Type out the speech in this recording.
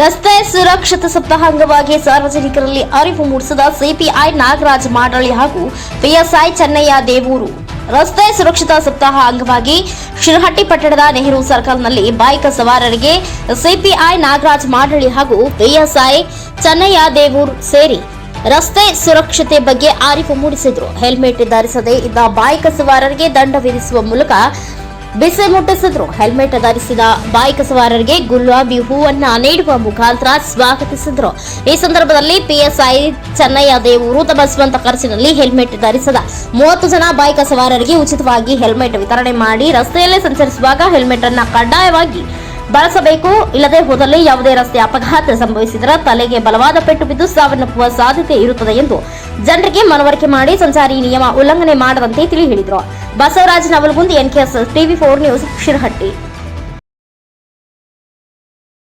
ರಸ್ತೆ ಸುರಕ್ಷತಾ ಸಪ್ತಾಹ ಅಂಗವಾಗಿ ಸಾರ್ವಜನಿಕರಲ್ಲಿ ಅರಿವು ಮೂಡಿಸಿದ ಸಿಪಿಐ ನಾಗರಾಜ್ ಮಾಡಳಿ ಹಾಗೂ ಪಿಎಸ್ಐ ಚೆನ್ನಯ್ಯ ದೇವೂರು. ರಸ್ತೆ ಸುರಕ್ಷತಾ ಸಪ್ತಾಹ ಅಂಗವಾಗಿ ಶಿರಹಟ್ಟಿ ಪಟ್ಟಣದ ನೆಹರು ಸರ್ಕಲ್ನಲ್ಲಿ ಬೈಕ್ ಸವಾರರಿಗೆ ಸಿಪಿಐ ನಾಗರಾಜ್ ಮಾಡಳಿ ಹಾಗೂ ಪಿಎಸ್ಐ ಚೆನ್ನಯ್ಯ ದೇವೂರ್ ಸೇರಿ ರಸ್ತೆ ಸುರಕ್ಷತೆ ಬಗ್ಗೆ ಅರಿವು ಮೂಡಿಸಿದ್ರು. ಹೆಲ್ಮೆಟ್ ಧರಿಸದೇ ಇದ್ದ ಬೈಕ್ ಸವಾರರಿಗೆ ದಂಡ ವಿಧಿಸುವ ಮೂಲಕ ಬಿಸಿ ಮುಟ್ಟಿಸಿದ್ರು. ಹೆಲ್ಮೆಟ್ ಧರಿಸಿದ ಬೈಕ್ ಸವಾರರಿಗೆ ಗುಲಾಬಿ ಹೂವನ್ನ ನೀಡುವ ಮುಖಾಂತರ ಸ್ವಾಗತಿಸಿದ್ರು. ಈ ಸಂದರ್ಭದಲ್ಲಿ ಪಿಎಸ್ಐ ಚೆನ್ನಯ್ಯ ದೇವರು ತಮ್ಮ ಸ್ವಂತ ಖರ್ಚಿನಲ್ಲಿ ಹೆಲ್ಮೆಟ್ ಧರಿಸದ ಮೂವತ್ತು ಜನ ಬೈಕ್ ಸವಾರರಿಗೆ ಉಚಿತವಾಗಿ ಹೆಲ್ಮೆಟ್ ವಿತರಣೆ ಮಾಡಿ ರಸ್ತೆಯಲ್ಲೇ ಸಂಚರಿಸುವಾಗ ಹೆಲ್ಮೆಟ್ ಅನ್ನ ಕಡ್ಡಾಯವಾಗಿ ಬಳಸಬೇಕು. ಇಲ್ಲದೆ ಹೋದಲ್ಲಿ ಯಾವುದೇ ರಸ್ತೆ ಅಪಘಾತ ಸಂಭವಿಸಿದರೆ ತಲೆಗೆ ಬಲವಾದ ಪೆಟ್ಟು ಬಿದ್ದು ಸಾವನ್ನಪ್ಪುವ ಸಾಧ್ಯತೆ ಇರುತ್ತದೆ ಎಂದು ಜನರಿಗೆ ಮನವರಿಕೆ ಮಾಡಿ ಸಂಚಾರಿ ನಿಯಮ ಉಲ್ಲಂಘನೆ ಮಾಡದಂತೆ ತಿಳಿ ಹೇಳಿದರು Basavaraj Navalgundi NKS TV four news Shirahatti